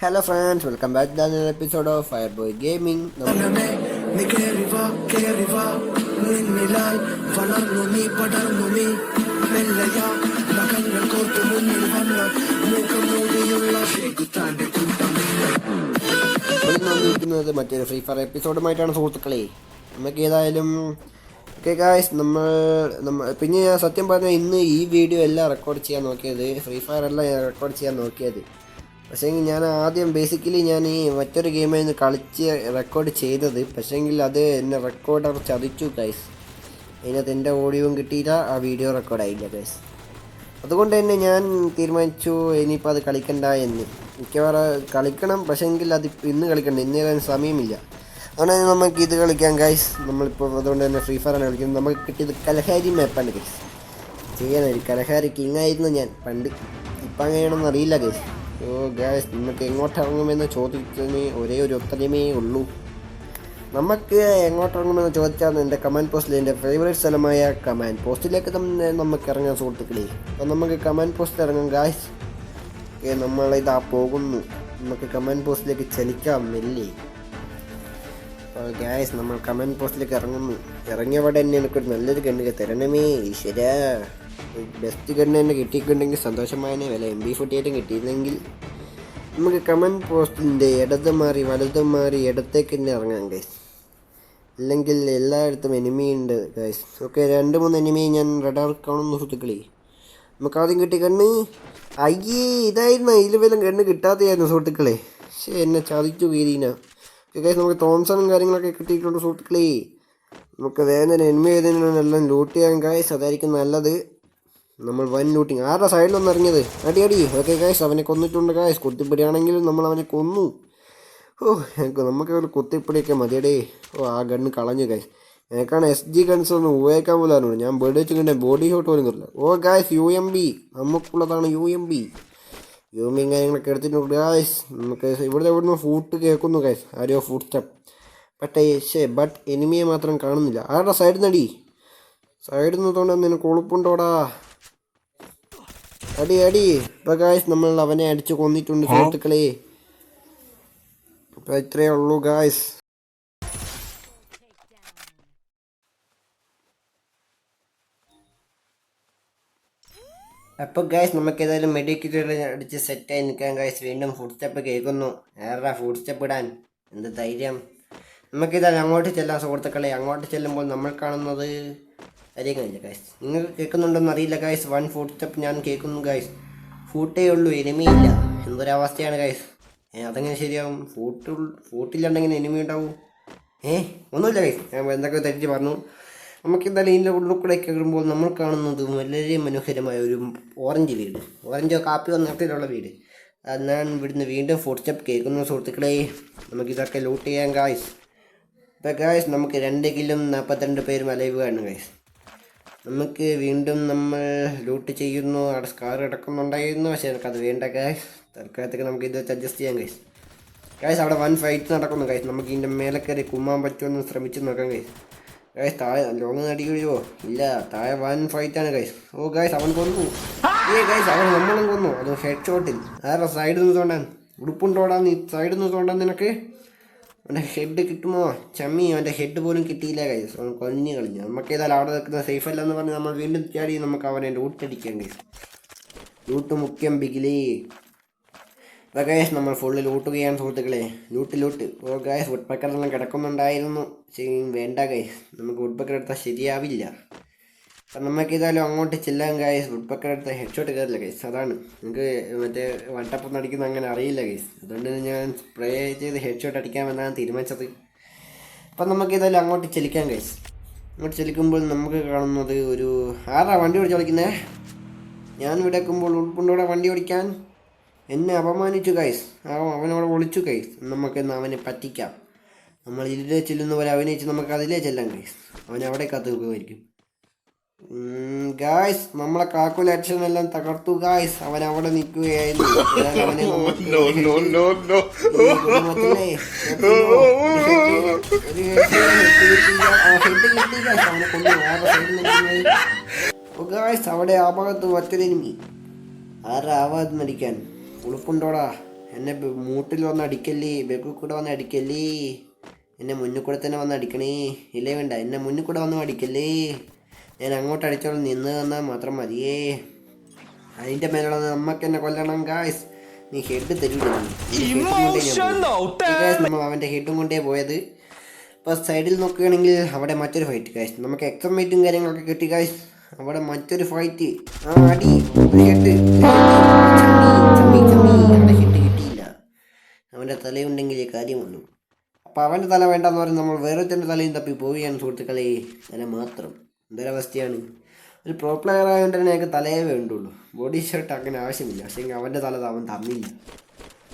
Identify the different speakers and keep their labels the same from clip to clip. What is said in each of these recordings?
Speaker 1: Hello friends welcome back to another episode of Fire Boy gaming ുന്നത് മറ്റൊരു free fire എപ്പിസോഡുമായിട്ടാണ് സുഹൃത്തുക്കളെ. നമുക്ക് ഏതായാലും okay guys നമ്മൾ നമ്മൾ പിന്നെ ഞാൻ സത്യം പറഞ്ഞാൽ ഇന്ന് ഈ വീഡിയോ എല്ലാം റെക്കോർഡ് ചെയ്യാൻ നോക്കിയത് ഫ്രീ ഫയർ എല്ലാം ഞാൻ റെക്കോർഡ് ചെയ്യാൻ നോക്കിയത്. പക്ഷേങ്കിൽ ഞാൻ ആദ്യം ബേസിക്കലി ഞാൻ ഈ മറ്റൊരു ഗെയിമായിരുന്നു കളിച്ച് റെക്കോർഡ് ചെയ്തത്. പക്ഷേങ്കിൽ അത് എന്നെ റെക്കോർഡർ ചതിച്ചു ഗൈസ് അതിനകത്ത് എന്റെ ഓഡിയോയും കിട്ടിയില്ല ആ വീഡിയോ റെക്കോർഡായില്ല ഗൈസ് അതുകൊണ്ട് തന്നെ ഞാൻ തീരുമാനിച്ചു ഇനിയിപ്പോൾ അത് കളിക്കണ്ട എന്ന്. മിക്കവാറും കളിക്കണം പക്ഷേങ്കിൽ അത് ഇന്ന് കളിക്കണ്ട. ഇന്ന് കളിക്കാൻ സമയമില്ല. അതുകൊണ്ട് നമുക്ക് ഇത് കളിക്കാം ഗൈസ് നമ്മളിപ്പോൾ അതുകൊണ്ട് തന്നെ ഫ്രീ ഫയറാണ് കളിക്കുന്നത്. നമുക്ക് കിട്ടിയത് കലഹാരി മാപ്പാണ് ഗൈസ് ചെയ്യാനൊരു കലഹാരി കിങ് ആയിരുന്നു ഞാൻ പണ്ട്. ഇപ്പം അങ്ങനെയാണെന്ന് അറിയില്ല ഗൈസ് ഓ ഗ്യാസ് നിങ്ങൾക്ക് എങ്ങോട്ടിറങ്ങുമെന്ന് ചോദിച്ചതിന് ഒരേ ഒരു ഉത്തരമേ ഉള്ളൂ. നമുക്ക് എങ്ങോട്ടിറങ്ങുമെന്ന് ചോദിച്ചാൽ എന്റെ കമാൻഡ് പോസ്റ്റിൽ എന്റെ ഫേവറേറ്റ് സ്ഥലമായ കമാൻഡ് പോസ്റ്റിലേക്ക് തന്നെ നമുക്ക് ഇറങ്ങാൻ സുഹൃത്തുക്കളെ. അപ്പം നമുക്ക് കമാൻഡ് പോസ്റ്റിൽ ഇറങ്ങാം ഗായ്സ് നമ്മളിതാ പോകുന്നു. നമുക്ക് കമാൻഡ് പോസ്റ്റിലേക്ക് ചലിക്കാം മെല്ലെ. അപ്പോൾ ഗായ്സ് നമ്മൾ കമാൻഡ് പോസ്റ്റിലേക്ക് ഇറങ്ങുന്നു. ഇറങ്ങിയവിടെ തന്നെ എനിക്കൊരു നല്ലൊരു കണ്ണുകൾ തരണമേ ഈശ്വര. ബെസ്റ്റ് ഗണ്ണ് തന്നെ കിട്ടിയിട്ടുണ്ടെങ്കിൽ സന്തോഷമായതിനെ വില എം ബി ഫോർട്ടി എയ്റ്റും കിട്ടിയിരുന്നെങ്കിൽ നമുക്ക് കമന്റ് പോസ്റ്റിന്റെ ഇടത് മാറി വലത് മാറി ഇടത്തേക്ക് തന്നെ ഇറങ്ങാം ഗൈസ് അല്ലെങ്കിൽ എല്ലായിടത്തും എനിമി ഉണ്ട് ഗൈസ് ഓക്കെ രണ്ട് മൂന്ന് എനിമി ഞാൻ റഡാർ കാണുന്നു സുഹൃത്തുക്കളി. നമുക്ക് ആദ്യം കിട്ടിയ കണ്ണ് അയ്യേ ഇതായിരുന്നു. ഇതിൽ വല്ലതും കണ്ണ് കിട്ടാത്തതായിരുന്നു സുഹൃത്തുക്കളെ. പക്ഷേ എന്നെ ചതിച്ചു വീരീന. ഓക്കെ ഗൈസ് നമുക്ക് തോംസണും കാര്യങ്ങളൊക്കെ കിട്ടിയിട്ടുണ്ട് സുഹൃത്തുക്കളെ. നമുക്ക് വേദന എനിമി വേദനയെല്ലാം ലൂട്ട് ചെയ്യാൻ ഗൈസ് അതായിരിക്കും നല്ലത്. നമ്മൾ വൻ ലൂട്ടിങ് ആരുടെ സൈഡിലൊന്നും ഇറങ്ങിയത്? അടി അടി. ഓക്കെ കായ്സ് അവനെ കൊന്നിട്ടുണ്ട് കായ്സ് കുത്തിപ്പിടിയാണെങ്കിലും നമ്മൾ അവനെ കൊന്നു. ഓ എനിക്ക് നമുക്ക് ഒരു കുത്തിപ്പിടിയൊക്കെ മതിയടേ. ഓ ആ ഗണ്ണ് കളഞ്ഞു കായ്സ് എനിക്കാണ് എസ് ജി ഗൺസ് ഒന്നും ഉപയോഗിക്കാൻ പോലും ഞാൻ ബേഡ് വെച്ച് കണ്ടേ ബോഡി ഷോട്ട് പോലും കിട്ടില്ല oh guys U M B നമുക്കുള്ളതാണ് U M B U M B കാര്യങ്ങളൊക്കെ എടുത്തിട്ടുണ്ട് ഗായ്സ് നമുക്ക് ഇവിടെ ഇവിടുന്ന് ഫുഡ് കേൾക്കുന്നു ഗായ്സ് ആരോ ഫുഡ് സ്റ്റെപ്പ് പക്ഷേ ശേ ബട്ട് എനിമിയെ മാത്രം കാണുന്നില്ല. ആരുടെ സൈഡിൽ നിന്നടി സൈഡിൽ നിന്ന് തോന്നുന്നു നിനക്ക് ഉളുപ്പുണ്ടോടാ? അടി അടി. ഇപ്പൊ ഗായ്സ് നമ്മൾ അവനെ അടിച്ചു കൊന്നിട്ടുണ്ട് സുഹൃത്തുക്കളെ. അപ്പൊ ഇത്രയേ ഉള്ളൂ ഗായ്സ് അപ്പോൾ ഗായ്സ് നമുക്ക് ഏതായാലും മെഡിക്കറ്റ് അടിച്ച് സെറ്റായി നിൽക്കാൻ ഗായ്സ് വീണ്ടും ഫുഡ് സ്റ്റെപ്പ് കേൾക്കുന്നു. ഏറെ ഫുഡ് സ്റ്റെപ്പ് ഇടാൻ? എന്ത് ധൈര്യം? നമുക്കിതായാലും അങ്ങോട്ട് ചെല്ലാം സുഹൃത്തുക്കളെ. അങ്ങോട്ട് ചെല്ലുമ്പോൾ നമ്മൾ കാണുന്നത് കഴിഞ്ഞില്ല ഗായ്സ് നിങ്ങൾ കേൾക്കുന്നുണ്ടോന്ന് അറിയില്ല ഗായ്സ് വൺ ഫോർത്ത് സ്റ്റെപ്പ് ഞാൻ കേൾക്കുന്നു ഗായ്സ് ഫൂട്ടേ ഉള്ളൂ എനിമിയില്ല എന്തൊരവസ്ഥയാണ് ഗായ്സ് അതെങ്ങനെ ശരിയാവും? ഫൂട്ട് ഫൂട്ടില്ലാണ്ടെങ്കിൽ എനിമി ഉണ്ടാവും? ഏ ഒന്നുമില്ല ഗൈസ് ഞാൻ എന്തൊക്കെ തെറ്റിച്ച് പറഞ്ഞു. നമുക്ക് എന്തായാലും ഇതിന്റെ ഉള്ളിൽ കൂടെ കയറുമ്പോൾ നമ്മൾ കാണുന്നത് വളരെ മനോഹരമായ ഒരു ഓറഞ്ച് വീട്. ഓറഞ്ചോ കാപ്പിയോ നിറത്തിലുള്ള വീട്. ഞാൻ ഇവിടുന്ന് വീണ്ടും ഫോർത്ത് സ്റ്റെപ്പ് കേൾക്കുന്ന സുഹൃത്തുക്കളെ. നമുക്കിതൊക്കെ ലൂട്ട് ചെയ്യാം ഗായ്സ് ഇപ്പം ഗായ്സ് നമുക്ക് രണ്ട് കിലും നാൽപ്പത്തിരണ്ട് പേരും അലൈവ് ആണ് ഗായ്സ് നമുക്ക് വീണ്ടും നമ്മൾ ലൂട്ട് ചെയ്യുന്നു. അവിടെ സ്കാർ കിടക്കുന്നുണ്ടായിരുന്നു. പക്ഷേ നമുക്കത് വേണ്ട ഗായ്സ് തൽക്കാലത്തേക്ക് നമുക്ക് ഇത് വെച്ച് അഡ്ജസ്റ്റ് ചെയ്യാം ഗൈസ് ഗൈസ് അവിടെ വൺ ഫൈറ്റ് നടക്കുന്നു ഗൈസ് നമുക്ക് ഇതിന്റെ മേലെ കയറി കുമ്മാൻ പറ്റുമെന്ന് ശ്രമിച്ച് നോക്കാം ഗൈസ് ഗൈസ് താഴെ ലോങ് നടി ഇല്ല താഴെ വൻ ഫൈറ്റാണ് ഗൈസ് ഓ ഗൈസ് അവൻ കൊന്നു. ഏ ഗൈസ് അവൻ നമ്മളും കൊന്നു. അത് ഹെഡ് ഷോട്ടിൽ ആരുടെ സൈഡിൽ നിന്ന് തോണ്ടാൻ ഉടുപ്പുണ്ടോടാ നീ സൈഡിൽ നിന്ന് തോണ്ടാൻ നിനക്ക്? അവന്റെ ഹെഡ് കിട്ടുമോ? ചമ്മി അവന്റെ ഹെഡ് പോലും കിട്ടിയില്ല ഗൈസ് അവൻ കൊഞ്ഞു കളഞ്ഞു. നമുക്ക് ഏതായാലും അവിടെ നിൽക്കുന്ന സേഫ് അല്ല എന്ന് പറഞ്ഞ് നമ്മൾ വീണ്ടും ചാടി നമുക്ക് അവനെ ലൂട്ടടിക്കാം ഗൈസ് ലൂട്ട് മുഖ്യം ബിഗിലേ അപ്പോൾ ഗൈസ് നമ്മൾ ഫുള്ള് ലൂട്ട് ചെയ്യാൻ സുഹൃത്തുക്കളെ. ലൂട്ട് ലൂട്ട് ഓ ഗായസ് വുഡ് പക്കറെല്ലാം കിടക്കുന്നുണ്ടായിരുന്നു. വേണ്ട ഗൈസ് നമുക്ക് വുഡ് പക്കർ എടുത്താൽ ശരിയാവില്ല. അപ്പം നമുക്ക് ഏതായാലും അങ്ങോട്ട് ചെല്ലാൻ ഗൈസ് ഫുഡ് പക്കർ അടുത്ത ഹെഡ് ഷോട്ട് കയറില്ല ഗൈസ് അതാണ്. നമുക്ക് മറ്റേ വട്ടപ്പം അടിക്കുന്ന അങ്ങനെ അറിയില്ല ഗൈസ് അതുകൊണ്ട് ഞാൻ സ്പ്രേ ചെയ്ത് ഹെഡ് ഷോട്ട് അടിക്കാമെന്നാണ് തീരുമാനിച്ചത്. അപ്പം നമുക്ക് ഏതായാലും അങ്ങോട്ട് ചെലിക്കാം ഗൈസ് അങ്ങോട്ട് ചെലിക്കുമ്പോൾ നമുക്ക് കാണുന്നത് ഒരു ആരാ വണ്ടി ഓടിച്ച് കളിക്കുന്നേ? ഞാൻ ഇവിടെ എക്കുമ്പോൾ ഉൾപ്പുണ്ടോടെ വണ്ടി ഓടിക്കാൻ എന്നെ അപമാനിച്ചു കൈസ് അവനോട് ഒളിച്ചു കൈസ് നമുക്ക് ഇന്ന് അവനെ പറ്റിക്കാം. നമ്മൾ ഇതിലെ അവനെ അഭിനയിച്ച് നമുക്ക് അതിലേ ചെല്ലാം കൈസ് അവൻ അവിടെ കാത്തു നിൽക്കുമായിരിക്കും. ഗായ്സ് നമ്മളെ കാൽക്കുലേഷൻ എല്ലാം തകർത്തു ഗായ്സ് അവൻ അവിടെ നിൽക്കുകയായിരുന്നു ഗായ്സ് അവിടെ ആ ഭാഗത്ത് മറ്റൊരു എനിമി ആരാ ആവാത് മരിക്കാൻ ഉളുപ്പുണ്ടോടാ? എന്നെ മൂട്ടിൽ വന്ന് അടിക്കല്ലേ? ബെക്കിൽ കൂടെ വന്ന് അടിക്കല്ലേ? എന്നെ മുന്നിൽ കൂടെ തന്നെ വന്ന് അടിക്കണേ. ഇല്ലേ വേണ്ട എന്നെ മുന്നിൽ കൂടെ വന്ന് അടിക്കല്ലേ? ഞാൻ അങ്ങോട്ട് അടിച്ചോളം നിന്ന് തന്നാൽ മാത്രം മതിയേ. അതിന്റെ മേലുള്ള നമ്മക്ക് എന്നെ കൊല്ലണം ഗായ്സ് നീ ഹെഡ് തരൂല. അവന്റെ ഹെഡും കൊണ്ടേ പോയത്. ഇപ്പോൾ സൈഡിൽ നോക്കുകയാണെങ്കിൽ അവിടെ മറ്റൊരു ഫൈറ്റ് ഗായ്സ് നമുക്ക് എക്സമേറ്റും കാര്യങ്ങളൊക്കെ കിട്ടി ഗായ്സ് അവിടെ മറ്റൊരു ഫൈറ്റ് ആ അടി. ഹെഡ്. അവിടെ ഹെഡ് കിട്ടിയില്ല. അവന്റെ തലയുണ്ടെങ്കിൽ കാര്യമുള്ളൂ. അപ്പോൾ അവന്റെ തല വേണ്ടെന്ന് പറഞ്ഞ് നമ്മൾ വേറെ തന്നെ തലയും തപ്പി പോവുകയാണ് സുഹൃത്തുക്കളെ. തല മാത്രം. എന്തൊരവസ്ഥയാണ് ഒരു പ്രോ പ്ലെയർ ആയതുകൊണ്ട് തന്നെ ഞങ്ങൾക്ക് തലയേ വേണ്ടുള്ളൂ. ബോഡി ഷർട്ട് അങ്ങനെ ആവശ്യമില്ല. പക്ഷേ അവന്റെ തല അവൻ തന്നില്ല.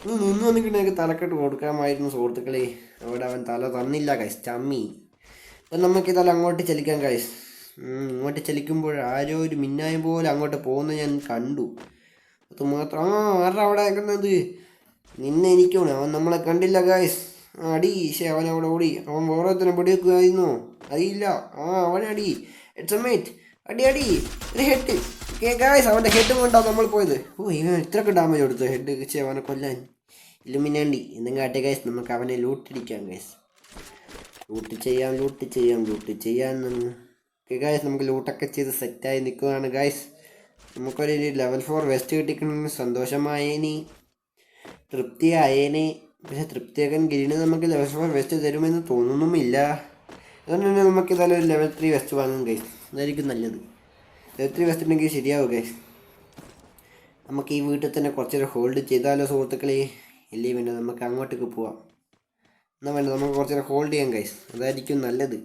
Speaker 1: ഒന്ന് നിന്ന് വന്നിട്ട് ഞങ്ങൾക്ക് തലക്കെട്ട് കൊടുക്കാമായിരുന്നു സുഹൃത്തുക്കളെ. അവിടെ അവൻ തല തന്നില്ല കൈസ് ചമ്മി. അപ്പം നമുക്ക് ഈ തല അങ്ങോട്ട് ചലിക്കാം കൈസ് ഇങ്ങോട്ട് ചലിക്കുമ്പോൾ ആരോ ഒരു മിന്നായ പോലെ അങ്ങോട്ട് പോകുന്ന ഞാൻ കണ്ടു. അത് മാത്രം. ആ ആരുടെ അവിടെ നിൽക്കുന്നത് നിന്നെ എനിക്കാണ്. അവൻ നമ്മളെ കണ്ടില്ല ഗായ്സ് അടി. ശേ അവൻ അവിടെ ഓടി. അവൻ ഓരോരുത്തരെ വെടിവെക്കുമായിരുന്നു അറിയില്ല. ആ അവനടി മേറ്റ് അടി അടി. ഒരു ഹെഡ് ഗായ്സ് അവന്റെ ഹെഡ് കൊണ്ടാണ് നമ്മൾ പോയത്. ഓ ഇവൻ ഇത്രയൊക്കെ ഡാമേജ് കൊടുത്തു ഹെഡ് വെച്ച് അവനെ കൊല്ലാൻ. ഇല്ലുമിനാണ്ടി എന്നും കാട്ടെ ഗൈസ് നമുക്ക് അവനെ ലൂട്ടിടിക്കാം ഗൈസ് ലൂട്ട് ചെയ്യാം ലൂട്ട് ചെയ്യാം ലൂട്ട് ചെയ്യാൻ ഓക്കെ ഗായ്സ് നമുക്ക് ലൂട്ടൊക്കെ ചെയ്ത് സെറ്റായി നിൽക്കുകയാണ് ഗായ്സ് നമുക്കൊരു ലെവൽ ഫോർ വെസ്റ്റ് കിട്ടിക്കണമെങ്കിൽ സന്തോഷമായേനി. തൃപ്തിയായേനെ. പക്ഷെ തൃപ്തിയാക്കാൻ ഗിരിന് നമുക്ക് ലെവൽ ഫോർ വെസ്റ്റ് തരുമെന്ന് തോന്നുന്നുമില്ല. അതുകൊണ്ട് തന്നെ നമുക്ക് ഇതായാലും ഒരു ലെവൽ ത്രീ വെസ്റ്റ് വാങ്ങും ഗൈസ് അതായിരിക്കും നല്ലത്. ലെവൽ ത്രീ വെസ്റ്റ് ഉണ്ടെങ്കിൽ ശരിയാവും ഗൈസ് നമുക്ക് ഈ വീട്ടിൽ തന്നെ കുറച്ചേരം ഹോൾഡ് ചെയ്താലോ സുഹൃത്തുക്കളെ? ഇല്ലേ വേണ്ട നമുക്ക് അങ്ങോട്ടേക്ക് പോവാം. എന്നാൽ വേണ്ട നമുക്ക് കുറച്ചേരം ഹോൾഡ് ചെയ്യാം ഗൈസ് അതായിരിക്കും നല്ലത്.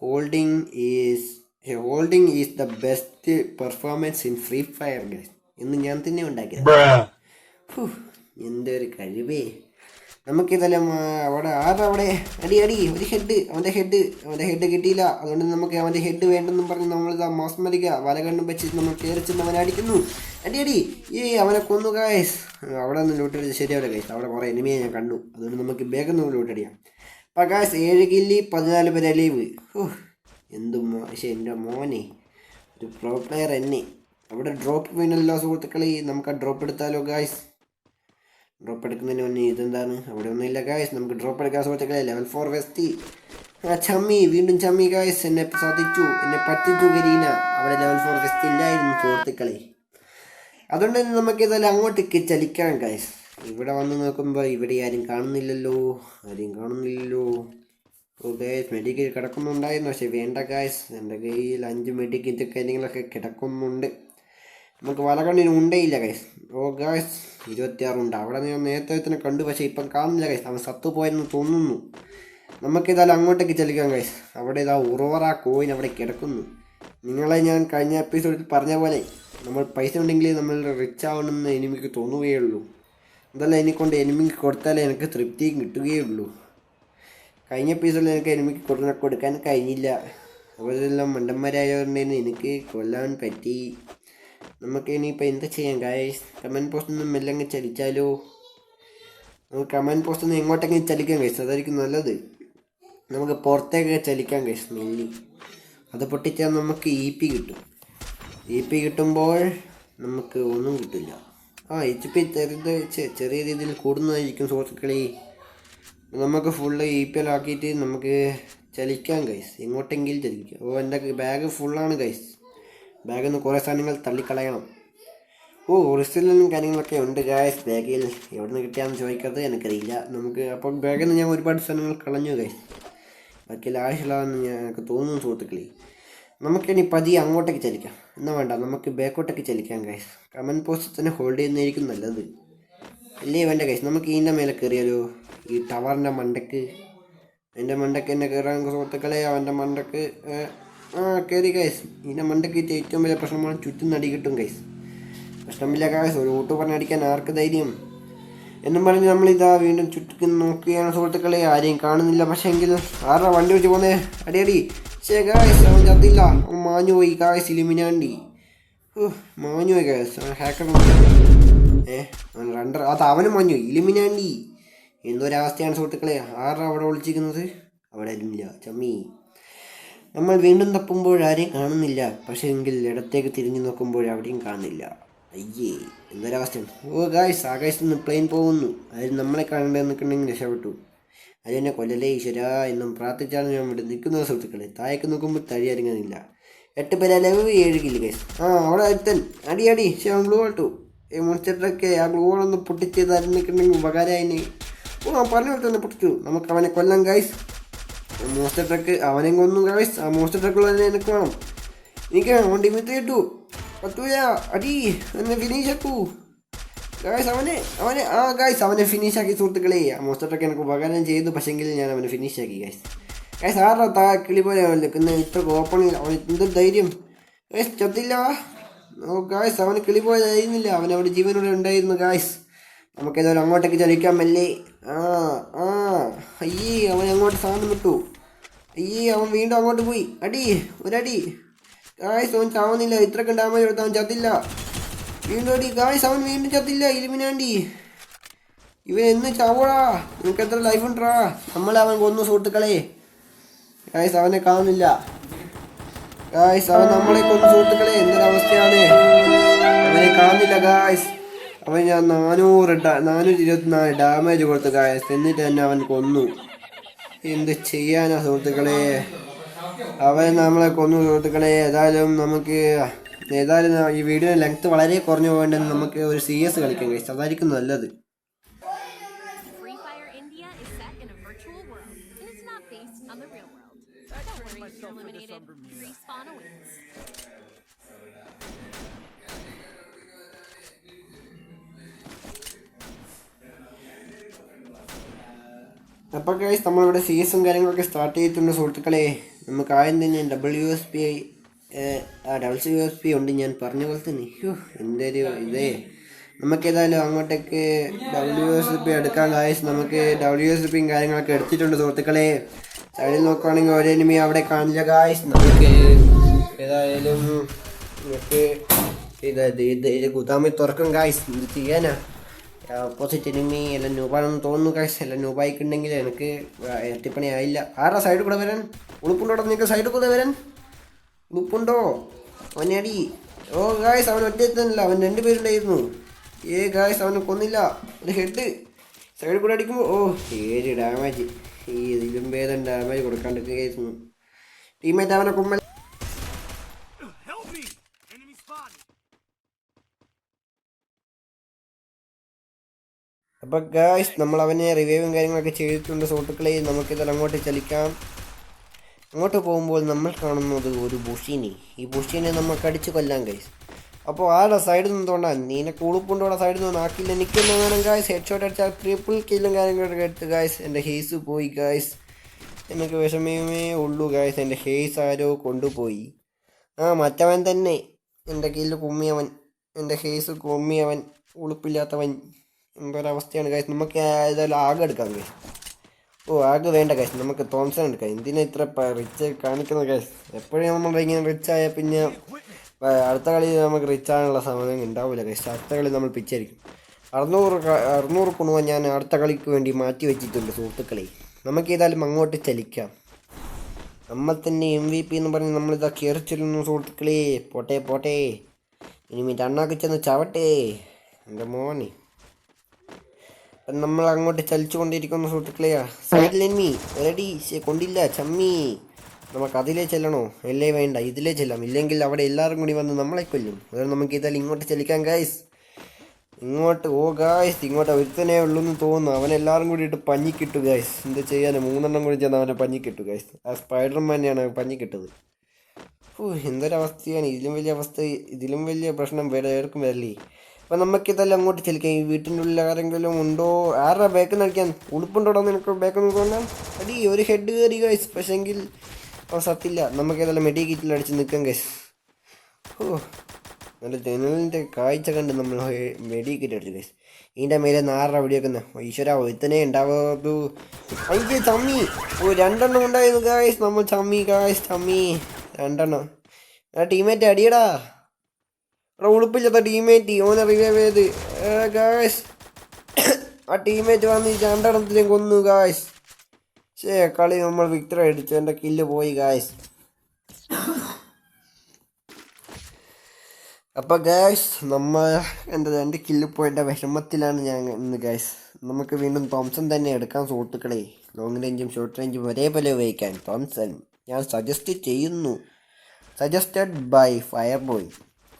Speaker 1: Holding is holding is the best performance in Free Fire guys എന്ന് ഞാൻ തന്നെ ഉണ്ടാക്കിയത്. എന്തൊരു കഴിവേ. നമുക്കിതെല്ലാം അവിടെ ആരവിടെ അടി അടി ഒരു ഹെഡ് അവന്റെ ഹെഡ് അവന്റെ ഹെഡ് കിട്ടിയില്ല. അതുകൊണ്ട് നമുക്ക് അവന്റെ ഹെഡ് വേണ്ടെന്നും പറഞ്ഞ് നമ്മളിതാ വല കണ്ണും വെച്ച് നമ്മൾ കയറി ചെന്ന് അവനെ അടിക്കുന്നു. അടി അടി ഈ അവനെ കൊന്നു കായസ് അവിടെ നിന്ന് ലൂട്ടടിച്ച് ശരിയാവില്ല കൈസ് അവിടെ കുറേ എനിമിയെ ഞാൻ കണ്ടു. അതുകൊണ്ട് നമുക്ക് വേഗം നമ്മൾ ലൂട്ടടിയാം കായസ് ഏഴ് കില്ലി പതിനാല് പേര് ലീവ് എന്ത് പക്ഷേ എന്റെ മോനെ. ഒരു പ്രോ പ്ലെയർ എന്നെ. അവിടെ ഡ്രോപ്പ് വീണല്ലോ സുഹൃത്തുക്കളെ. നമുക്ക് ആ ഡ്രോപ്പ് എടുത്താലോ ഗായ്സ് ഡ്രോപ്പ് എടുക്കുന്നതിന് മുന്നേ ഇതെന്താണ്? അവിടെ ഒന്നുമില്ല ഗായ്സ് നമുക്ക് ഡ്രോപ്പ് എടുക്കാൻ സുഹൃത്തുക്കളെ ലെവൽ ഫോർ വെസ്റ്റി ആ ചമ്മി. വീണ്ടും ചമ്മി ഗായ്സ് എന്നെ സാധിച്ചു. എന്നെ പറ്റിച്ചു ഗരീന. അവിടെ ലെവൽ ഫോർ വെസ്റ്റി ഇല്ലായിരുന്നു സുഹൃത്തുക്കളെ. അതുകൊണ്ട് തന്നെ നമുക്ക് ഇതെല്ലാം അങ്ങോട്ടേക്ക് ചലിക്കാം ഗായ്സ് ഇവിടെ വന്ന് നോക്കുമ്പോൾ ഇവിടെ ആരും കാണുന്നില്ലല്ലോ. ആരും കാണുന്നില്ലല്ലോ. ഓ ഗായ്സ് മെഡിക്കൽ കിടക്കുന്നുണ്ടായിരുന്നു. പക്ഷേ വേണ്ട ഗായ്സ് എന്റെ കയ്യിൽ അഞ്ച് മെഡിക്കറ്റ് കാര്യങ്ങളൊക്കെ കിടക്കുന്നുണ്ട്. നമുക്ക് വലകണ്ണിന് ഉണ്ടേയില്ല ഗൈസ് ഓ ഗായ്സ് ഇരുപത്തിയാറുണ്ട്. അവിടെ ഞാൻ നേരത്തെ തന്നെ കണ്ടു. പക്ഷേ ഇപ്പം കാണുന്നില്ല ഗൈസ് അവൻ സത്തുപോയെന്ന് തോന്നുന്നു. നമുക്കിതായാലും അങ്ങോട്ടേക്ക് ചലിക്കാം ഗൈസ് അവിടെ ഇതാ ഉറവറ കോയിൻ അവിടെ കിടക്കുന്നു. നിങ്ങളെ ഞാൻ കഴിഞ്ഞ എപ്പിസോഡിൽ പറഞ്ഞ പോലെ നമ്മൾ പൈസ ഉണ്ടെങ്കിൽ നമ്മൾ റിച്ച് ആവണമെന്ന് എനിമിക്ക് തോന്നുകയുള്ളൂ. അതല്ല എനിക്കൊണ്ട് എനിമിക്ക് കൊടുത്താലേ എനിക്ക് തൃപ്തിയും കിട്ടുകയുള്ളൂ. കഴിഞ്ഞ എപ്പിസോഡിൽ എനിക്ക് എനിമിക്ക് കൊടുക്കാൻ കഴിഞ്ഞില്ല. അവരെല്ലാം മണ്ടന്മാരായതുകൊണ്ട് എനിക്ക് കൊല്ലാൻ പറ്റി. നമുക്ക് ഇനിയിപ്പോൾ എന്ത് ചെയ്യാം ഗായ്സ് കമന്റ് പോസ്റ്റ് ഒന്നും മെല്ലങ്ങ് ചലിച്ചാലോ? നമുക്ക് കമന്റ് പോസ്റ്റ് ഒന്ന് എങ്ങോട്ടെങ്കിലും ചലിക്കാം ഗൈസ് അതായിരിക്കും നല്ലത്. നമുക്ക് പുറത്തേക്ക് ചലിക്കാം ഗൈസ് മെല്ലി അത് പൊട്ടിച്ചാൽ നമുക്ക് ഇ പി കിട്ടും. ഇ പി കിട്ടുമ്പോൾ നമുക്ക് ഒന്നും കിട്ടില്ല. ആ എച്ച് പി ചെറുത് ചെറിയ രീതിയിൽ കൂടുന്നതായിരിക്കും സുഹൃത്തുക്കളെ. നമുക്ക് ഫുള്ള് ഇ പി എൽ ആക്കിയിട്ട് നമുക്ക് ചലിക്കാം ഗൈസ് എങ്ങോട്ടെങ്കിലും ചലിക്കാം. ഓ എന്റെ ബാഗ് ഫുള്ളാണ് ഗൈസ് ബാഗിൽ നിന്ന് കുറേ സാധനങ്ങൾ തള്ളിക്കളയണം. ഓ ഒറിജിനലും കാര്യങ്ങളൊക്കെ ഉണ്ട് ഗായസ് ബാഗിൽ എവിടെ നിന്ന് കിട്ടിയാന്ന് ചോദിക്കാത്തത് എനിക്കറിയില്ല. നമുക്ക് അപ്പം ബാഗിൽ നിന്ന് ഞാൻ ഒരുപാട് സാധനങ്ങൾ കളഞ്ഞു ഗൈസ് ബാക്കി ആവശ്യമുള്ളതെന്ന് ഞാൻ എനിക്ക് തോന്നുന്നു സുഹൃത്തുക്കളെ. നമുക്കിനി പതിയെ അങ്ങോട്ടേക്ക് ചലിക്കാം. എന്നാ വേണ്ട നമുക്ക് ബാക്കോട്ടേക്ക് ചലിക്കാം ഗൈസ് കമന്റ് പോസ്റ്റ് തന്നെ ഹോൾഡ് ചെയ്യുന്നതായിരിക്കും നല്ലത്. അല്ലേ വേണ്ട ഗൈസ് നമുക്ക് ഇതിന്റെ മേലെ കയറിയാലോ? ഈ ടവറിന്റെ മണ്ടക്ക്. എന്റെ മണ്ടക്ക് എന്നെ കയറാൻ സുഹൃത്തുക്കളെ അവന്റെ മണ്ടക്ക് ആ കയറി കൈസ് ഇതിന്റെ മണ്ടക്ക് ഏറ്റവും വലിയ പ്രശ്നമാണ് ചുറ്റും നടി കിട്ടും കൈസ് പ്രശ്നമില്ല കൈസ് ഒരു ഓട്ട് പറഞ്ഞടിക്കാൻ ആർക്ക് ധൈര്യം? എന്നും പറഞ്ഞ് നമ്മളിതാ വീണ്ടും ചുറ്റും നോക്കുകയാണ് സുഹൃത്തുക്കളെ. ആരെയും കാണുന്നില്ല. പക്ഷേ എങ്കിൽ ആരുടെ വണ്ടി വെച്ച് പോന്നേ? അടി അടി. ശേ ഗായ്സ് അവൻ ചത്തില്ല. അവൻ മാഞ്ഞു പോയി. ഗായ്സ് ഇലിമിനാണ്ടി. മാഞ്ഞു പോയി ഗായ്സ് ഹാക്കർ ഏ അവൻ റണ്ടർ അത് അവനും മാഞ്ഞു ഇലിമിനാണ്ടി. എന്തൊരവസ്ഥയാണ് സുഹൃത്തുക്കളെ? ആരുടെ അവിടെ ഒളിച്ചിരിക്കുന്നത്? അവിടെ ഇല്ല. ചമ്മി. നമ്മൾ വീണ്ടും തപ്പുമ്പോൾ ആരെയും കാണുന്നില്ല. പക്ഷേ എങ്കിൽ ഇടത്തേക്ക് തിരിഞ്ഞു നോക്കുമ്പോൾ അവിടെയും കാണുന്നില്ല. അയ്യേ എന്തൊരവസ്ഥയാണ്. ഓ ഗായ്സ് ആകാശത്ത് നിന്ന് പ്ലെയിൻ പോകുന്നു. അതിൽ നമ്മളെ കാണേണ്ടത് നിൽക്കണമെങ്കിൽ രക്ഷപ്പെട്ടു. അതിനെ കൊല്ലലേ ഈശ്വര എന്നും പ്രാർത്ഥിച്ചാണ് ഞാൻ ഇവിടെ നിൽക്കുന്ന സുഹൃത്തുക്കളെ. താഴേക്ക് നോക്കുമ്പോൾ തഴിയറങ്ങുന്നില്ല എട്ട് പേരെ ലെവൽ ഏഴ് കില്ല് ഗൈസ് ആ അവിടെ ഒരുത്തൻ. അടി അടി പക്ഷേ അവൻ ഗ്ലൂ ആട്ടു ഈ മുണിച്ചിട്ടൊക്കെ ആ ഗ്ലൂ ഒന്ന് പൊട്ടിച്ച് തരുന്നിട്ടുണ്ടെങ്കിൽ ഉപകാരമായി. ഓ പറഞ്ഞു തന്നെ പൊട്ടിച്ചു. നമുക്ക് അവനെ കൊല്ലം ഗൈസ് മോസ്റ്റർ ട്രക്ക് അവനെ കൊന്നു ഗൈസ് ആ മോസ്റ്റർ ട്രക്കുള്ള എനിക്ക് വേണം. എനിക്ക് അവൻ ഡിമിറ്റ് കിട്ടു. പറ്റൂല അടി എന്നെ ഫിനിഷ് ആക്കൂ. ഗായ്സ് അവനെ അവനെ ആ ഗായ്സ് അവനെ ഫിനിഷ് ആക്കി സുഹൃത്തുക്കളെ. മോസ്റ്റർ ട്രക്ക് എനിക്ക് ഉപകാരം ചെയ്തു. പക്ഷെങ്കിൽ ഞാൻ അവനെ ഫിനിഷ് ആക്കി ഗായ്സ് ഗായ്സ് ആരുടെ താ കിളി പോലെ അവൻ നിൽക്കുന്ന? ഇത്ര ഓപ്പണിൽ അവൻ എന്ത് ധൈര്യം? ഗായ്സ് ചത്തില്ല. ഓ ഗായ്സ് അവന് കിളി പോലെ അറിയുന്നില്ല അവൻ അവിടെ ജീവനോടെ ഉണ്ടായിരുന്നു ഗായ്സ് നമുക്കേതായാലും അങ്ങോട്ടേക്ക് ചലിക്കാൻ മല്ലേ. ആ ആ. അയ്യേ അവൻ അങ്ങോട്ട് സാധനം വിട്ടു. അയ്യേ അവൻ വീണ്ടും അങ്ങോട്ട് പോയി. അടി ഒരടി. ഗായ്സ് അവൻ ചാവുന്നില്ല. ഇത്രക്കും ഡാമേജ് കൊടുത്ത് അവൻ ചത്തില്ല. വീണ്ടും അടി. ഗായ്സ് അവൻ വീണ്ടും ചത്തില്ല. ഇരുമിനാണ്ടി ഇവൻ എന്ന് ചാവോടാ? നിനക്ക് എത്ര ലൈഫ് ഉണ്ടാ നമ്മളെ അവൻ കൊന്നു സുഹൃത്തുക്കളെ. ഗായ്സ് അവനെ കാണുന്നില്ല. ഗായ്സ് അവൻ നമ്മളെ കൊന്നു സുഹൃത്തുക്കളെ. എന്തൊരവസ്ഥയാണ്? അവനെ കാണുന്നില്ല ഗായ്സ് അവൻ ഞാൻ നാനൂറ് നാനൂറ്റി ഇരുപത്തിനാല് ഡാമേജ് കൊടുത്തു ഗായസ് എന്നിട്ട് തന്നെ അവൻ കൊന്നു എന്ത് ചെയ്യാനാ സുഹൃത്തുക്കളെ അവൻ നമ്മളെ കൊന്നു സുഹൃത്തുക്കളെ ഏതായാലും നമുക്ക് ഏതായാലും ഈ വീഡിയോ ലെങ്ത് വളരെ കുറഞ്ഞു പോകേണ്ടത് നമുക്ക് ഒരു സി എസ് കളിക്കാം കഴിച്ചു അതായിരിക്കും നല്ലത്
Speaker 2: based on the real world. Don't worry eliminated. Respawn awaits.
Speaker 1: അപ്പോൾ ഗൈസ് നമ്മളിവിടെ സീസും കാര്യങ്ങളൊക്കെ സ്റ്റാർട്ട് ചെയ്തിട്ടുണ്ട് സുഹൃത്തുക്കളെ. നമുക്ക് ആദ്യം തന്നെ ഡബ്ല്യു എസ് പി ആ ഡബിൾ യു എസ് പി ഉണ്ട് ഞാൻ പറഞ്ഞ പോലെ തന്നെ. ഹ്യൂ എന്തൊരു ഇതേ. നമുക്ക് ഏതായാലും അങ്ങോട്ടേക്ക് ഡബ്ല്യു എസ് പി എടുക്കാൻ ഗായസ് നമുക്ക് ഡബ്ല്യു എസ് പിയും കാര്യങ്ങളൊക്കെ എടുത്തിട്ടുണ്ട് സുഹൃത്തുക്കളെ. സൈഡിൽ നോക്കുകയാണെങ്കിൽ ഒരേ എനിമി അവിടെ കാണില്ല ഗായസ് നമുക്ക് ഏതായാലും നമുക്ക് ഇത് ഇത് ഗുദാമി തുറക്കും ഗായ്സ് ഇത് ചെയ്യാനാ? ഓപ്പോസിറ്റ് എനിമി എല്ലാം നൂബാണെന്ന് തോന്നുന്നു കാശ് എല്ലാം നൂബായിക്കുണ്ടെങ്കിൽ എനിക്ക് എത്തിപ്പണി ആയില്ല. ആരാ സൈഡിൽ കൂടെ വരാൻ? ഉളുപ്പുണ്ടോ നിങ്ങൾക്ക് സൈഡിൽ കൂടെ വരാൻ? ഉളുപ്പുണ്ടോ? അവനെ അടി ഓ ഗായ്സ് അവൻ ഒറ്റ അവൻ രണ്ട് പേരുണ്ടായിരുന്നു. ഏ ഗായ്സ് അവനെ കൊന്നില്ല. ഒരു ഹെഡ് സൈഡിൽ കൂടെ അടിക്കുമ്പോൾ ഓ ഏഴ് ഡാമേജ് ഈ ഇതിലും ഭേദം ഡാമേജ് കൊടുക്കാണ്ടിരിക്കുകയായിരുന്നു. ടീമേറ്റ് അവനെ കൊമ്മ അപ്പോൾ ഗായ്സ് നമ്മൾ അവനെ റിവൈവും കാര്യങ്ങളൊക്കെ ചെയ്തിട്ടുണ്ട്. സുഹൃത്തുക്കളെ നമുക്കിതിൽ അങ്ങോട്ട് ചലിക്കാം. അങ്ങോട്ട് പോകുമ്പോൾ നമ്മൾ കാണുന്നത് ഒരു ബുഷീനെ ഈ ബുഷീനെ നമുക്ക് അടിച്ച് കൊല്ലാം ഗൈസ് അപ്പോൾ ആടെ സൈഡിൽ നിന്ന് തോണ്ടാ നിനക്ക് അവിടെ സൈഡിൽ നിന്ന് ആക്കില്ല നിൽക്കുന്ന വേണം ഗായ്സ് ഹെഡ് ഷോട്ട് അടിച്ചാൽ ട്രിപ്പിൾ കില്ലും കാര്യങ്ങളൊക്കെ എടുത്ത് ഗായ്സ് എന്റെ ഹേസ് പോയി ഗായ്സ് എനിക്ക് വിഷമയമേ ഉള്ളൂ ഗായ്സ് എന്റെ ഹേസ് ആരോ കൊണ്ടുപോയി. ആ മറ്റവൻ തന്നെ. എന്റെ കീഴിൽ കുമ്മിയവൻ. എന്റെ ഹേസ് കുമ്മിയവൻ. ഉളുപ്പില്ലാത്തവൻ. എന്തൊരവസ്ഥയാണ് കാശ് നമുക്ക് ഏതായാലും ആകെ എടുക്കാം കാശ് ഓ ആകെ വേണ്ട കാശ് നമുക്ക് തോംസൺ എടുക്കാം. എന്തിനാ ഇത്ര റിച്ച് കാണിക്കുന്ന കാശ് എപ്പോഴും നമ്മൾ ഇങ്ങനെ റിച്ച് ആയാൽ പിന്നെ അടുത്ത കളി നമുക്ക് റിച്ച് ആകാനുള്ള സമയം ഉണ്ടാവില്ല കാശ് അടുത്ത കളി നമ്മൾ പിച്ചായിരിക്കും അറുന്നൂറ് അറുന്നൂറ് കുണുവ ഞാൻ അടുത്ത കളിക്ക് വേണ്ടി മാറ്റി വെച്ചിട്ടുണ്ട് സുഹൃത്തുക്കളെ. നമുക്ക് ഏതായാലും അങ്ങോട്ട് ചലിക്കാം. നമ്മൾ തന്നെ എം വി പി എന്ന് പറഞ്ഞ് നമ്മളിതാ കയറി ചെല്ലുന്നു സുഹൃത്തുക്കളെ. പോട്ടെ പോട്ടെ. ഇനി രണ്ടാക്കി ചെന്ന് ചവട്ടെ. എന്റെ മോനെ. നമ്മൾ അങ്ങോട്ട് ചലിച്ചുകൊണ്ടിരിക്കുന്ന സുഹൃത്തുക്കളെയാ സൈഡിൽ എന്മി റെഡി കൊണ്ടില്ല ചമ്മി. നമുക്ക് അതിലേ ചെല്ലണോ? അല്ലേ വേണ്ട ഇതിലേ ചെല്ലാം. ഇല്ലെങ്കിൽ അവിടെ എല്ലാവരും കൂടി വന്ന് നമ്മളെ കൊല്ലും. അതുകൊണ്ട് നമുക്ക് ഇതായാലും ഇങ്ങോട്ട് ചലിക്കാൻ ഗായ്സ് ഇങ്ങോട്ട് ഓ ഗായ്സ് ഇങ്ങോട്ട് ഒരുത്തനേ ഉള്ളൂ എന്ന് തോന്നുന്നു. അവൻ എല്ലാവരും കൂടി ഇട്ട് പഞ്ഞിക്കിട്ടു ഗായ്സ് എന്താ ചെയ്യാൻ മൂന്നെണ്ണം കൂടി ചെന്ന് അവനെ പഞ്ഞിക്കിട്ടു ഗായ്സ് ആ സ്പൈഡർമാനെയാണ് പഞ്ഞിക്കിട്ടത് ഓ എന്തൊരവസ്ഥയാണ്. ഇതിലും വലിയ അവസ്ഥ ഇതിലും വലിയ പ്രശ്നം വേറെ ആർക്കും വരില്ലേ. അപ്പം നമുക്കിതെല്ലാം അങ്ങോട്ട് ചെലിക്കാം ഈ വീട്ടിന്റെ ഉള്ളിൽ ആരെങ്കിലും ഉണ്ടോ? ആരാ ബാക്ക് നടിക്കാൻ ഉടുപ്പുണ്ടോ നിനക്ക് ബാക്ക് നോക്കാൻ അടി ഒരു ഹെഡ് കയറി ഗൈസ് പക്ഷെങ്കിൽ അവൻ സത്തില്ല നമുക്ക് ഇതെല്ലാം മെഡി കിറ്റിൽ അടിച്ച് നിൽക്കാം ഗൈസ് ഓ നല്ല ജനലിന്റെ കാഴ്ച കണ്ട് നമ്മൾ മെഡി കിറ്റ് അടിച്ചു ഗൈസ് ഇതിന്റെ മേലെ നാറ വെടിവെക്കുന്ന ഈശ്വര ഒരുത്തനെ ഉണ്ടാവാതു അയ്യ ചമ്മി. ഓ രണ്ടെണ്ണം ഉണ്ടായിരുന്നു ഗായ്സ് നമ്മൾ ചമ്മി ഗായ്സ് ചമ്മി. രണ്ടെണ്ണം. ആ ടീമേറ്റ് അടിയടാ. എടാ ഉളുപ്പില്ലാത്ത ടീമേറ്റ് ഓനെ റിവൈവ് ചെയ്ത്. ഗായ്സ് ആ ടീമേറ്റ് വന്ന് രണ്ടെണ്ണത്തിലും കൊന്നു ഗായ്സ് ശേ കളി നമ്മൾ വിക്ടർ അടിച്ചു. എന്റെ കില്ല് പോയി ഗായ്സ് അപ്പോൾ ഗായ്സ് നമ്മൾ എന്താ രണ്ട് കില്ല് പോയിന്റെ വിഷമത്തിലാണ് ഞാൻ ഇന്ന് ഗായ്സ് നമുക്ക് വീണ്ടും തോംസൺ തന്നെ എടുക്കാൻ സുഹൃത്തുക്കളെ. ലോങ് റേഞ്ചും ഷോർട്ട് റേഞ്ചും ഒരേപോലെ ഉപയോഗിക്കാൻ തോംസൺ ഞാൻ സജസ്റ്റ് ചെയ്യുന്നു. Suggested by Fire Boy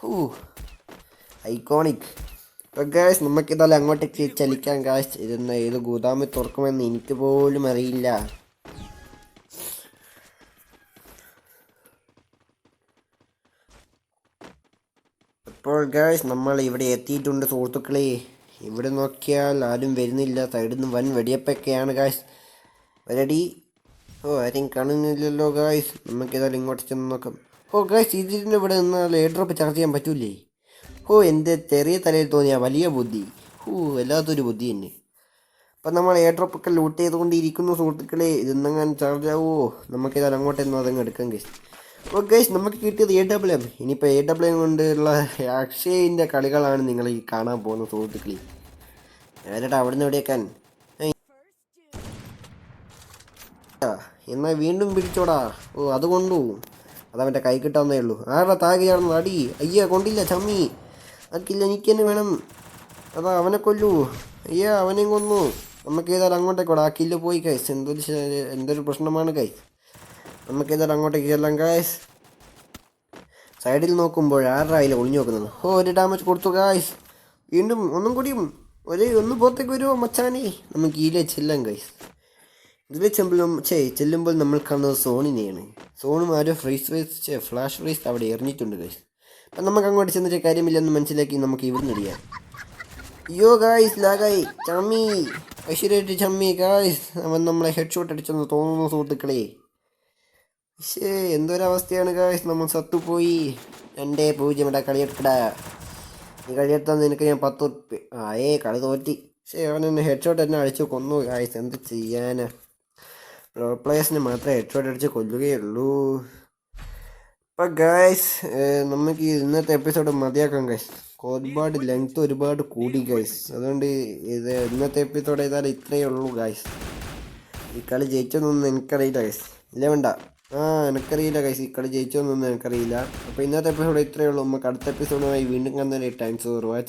Speaker 1: who iconic അപ്പോൾ ഗായ്സ് നമുക്കിതായാലും അങ്ങോട്ടേക്ക് ചലിക്കാൻ. ഗായ്സ് ഇതെന്ന് ഏത് ഗോദാമി തുറക്കുമെന്ന് എനിക്ക് പോലും അറിയില്ല. ഇപ്പോൾ ഗായ്സ് നമ്മൾ ഇവിടെ എത്തിയിട്ടുണ്ട് സുഹൃത്തുക്കളെ. ഇവിടെ നോക്കിയാൽ ആരും വരുന്നില്ല. സൈഡിൽ നിന്ന് വൻ വെടിയപ്പൊക്കെയാണ് ഗായ്സ് റെഡി ഓ ആരെയും കാണുന്നില്ലല്ലോ ഗായ്സ് നമുക്ക് ഏതായാലും ഇങ്ങോട്ട് ചെന്ന് നോക്കാം. ഓ ഗൈസ് ഇതിന്റെ ഇവിടെ നിന്നാൽ എയർ ഡ്രോപ്പ് ചാർജ് ചെയ്യാൻ പറ്റൂലേ? ഓ എന്റെ ചെറിയ തലയിൽ തോന്നിയ വലിയ ബുദ്ധി. ഓ വല്ലാത്തൊരു ബുദ്ധി തന്നെ. അപ്പം നമ്മൾ എയർ ഡ്രോപ്പ് ഒക്കെ ലൂട്ട് ചെയ്തുകൊണ്ടിരിക്കുന്നു സുഹൃത്തുക്കളെ. ഇതെന്നെങ്ങാൻ ചാർജ് ആവുമോ നമുക്ക് ഏതായാലും അങ്ങോട്ട് നിന്ന് അതങ്ങ് എടുക്കാം ഗൈസ് ഓ ഗൈസ് നമുക്ക് കിട്ടിയത് എ ഡബ്ല്യു എം ഇനിയിപ്പോൾ എ ഡബ്ല്യു എം കൊണ്ടുള്ള അക്ഷയിന്റെ കളികളാണ് നിങ്ങൾ ഈ കാണാൻ പോകുന്ന സുഹൃത്തുക്കളെ. നേരിട്ട് അവിടെ നിന്ന് എവിടെയൊക്കാൻ എന്നാൽ വീണ്ടും പിടിച്ചോടാ. ഓ അത് കൊണ്ടു അതവന്റെ കൈ കിട്ടാവുന്നേ ഉള്ളൂ. ആരുടെ താഴെ ചേർന്ന് അടി. അയ്യ കൊണ്ടില്ല ചമ്മി. അക്കില്ല എനിക്ക് തന്നെ വേണം. അതാ അവനെ കൊല്ലൂ. അയ്യ അവനെയും കൊന്നു. നമുക്ക് ഏതായാലും അങ്ങോട്ടേക്കോടാ ആ കില്ല് പോയി കൈസ് എന്തൊരു എന്തൊരു പ്രശ്നമാണ് കൈസ് നമുക്ക് ഏതായാലും അങ്ങോട്ടേക്ക് ചെല്ലാം ഗായ്സ് സൈഡിൽ നോക്കുമ്പോൾ ആരുടെ അതിൽ ഒളിഞ്ഞു നോക്കുന്നത്? ഓ ഒരു ഡാമേജ് കൊടുത്തു ഗായ്സ് വീണ്ടും ഒന്നും കൂടിയും ഒരു ഒന്ന് പുറത്തേക്ക് വരുമോ മച്ചാനേ? നമുക്ക് ഇതിലെ ചെല്ലാം ഗൈസ് ഇതിലെ ചെല്ലുമ്പോൾ ചേ ചെല്ലുമ്പോൾ നമ്മൾ കാണുന്നത് സോണിനെയാണ്. സോണും ആരോ ഫ്രീസ് ഫ്രീസ് ഫ്ലാഷ് ഫ്രീസ് അവിടെ എറിഞ്ഞിട്ടുണ്ട് ഗൈസ് അപ്പം നമുക്ക് അങ്ങോട്ട് ചെന്നിട്ട് കാര്യമില്ലെന്ന് മനസ്സിലാക്കി നമുക്ക് ഇവിടുന്ന് ഇടിയാം അയ്യോ ഗായ്സ് ലാഗായി ചമ്മി ഐശ്വര്യായിട്ട് ചമ്മി ഗായ്സ് അവൻ നമ്മളെ ഹെഡ് ഷോട്ട് അടിച്ചെന്ന് തോന്നുന്നു സുഹൃത്തുക്കളെ. പക്ഷേ എന്തൊരവസ്ഥയാണ് ഗായ്സ് നമ്മൾ സത്തുപോയി. രണ്ടേ പൂജ്യം ഇടാ കളിയെടുക്കടാ. നീ കളിയെടുത്താൽ നിനക്ക് ഞാൻ പത്ത് ഉറുപ്പ്യ. ആ ഏ കളി തോറ്റി. പക്ഷേ അവൻ എന്നെ ഹെഡ് ഷോട്ട് എന്നെ അടിച്ചു കൊന്നു. ഗായ്സ് എന്ത് ചെയ്യാനാ? പ്രോ പ്ലേയേഴ്സിനെ മാത്രമേ ഹെഡ്ഷോട്ട് അടിച്ച് കൊല്ലുകയുള്ളൂ. അപ്പം ഗായ്സ് നമുക്ക് ഇന്നത്തെ എപ്പിസോഡ് മതിയാക്കാം ഗൈസ് ഒരുപാട് ലെങ്ത് ഒരുപാട് കൂടി ഗൈസ് അതുകൊണ്ട് ഇത് ഇന്നത്തെ എപ്പിസോഡ് ചെയ്താൽ ഇത്രയേ ഉള്ളൂ ഗൈസ് ഈ കളി ജയിച്ചതൊന്നും എനിക്കറിയില്ല ഗൈസ് ഇല്ല വേണ്ട. ആ എനിക്കറിയില്ല ഗൈസ് ഈ കളി ജയിച്ചതൊന്നും എനിക്കറിയില്ല. അപ്പോൾ ഇന്നത്തെ എപ്പിസോഡ് ഇത്രയേ ഉള്ളൂ. നമുക്ക് അടുത്ത എപ്പിസോഡുമായി വീണ്ടും കാണുന്നതിന് താങ്ക്സ് ഫോർ വാച്ചിങ്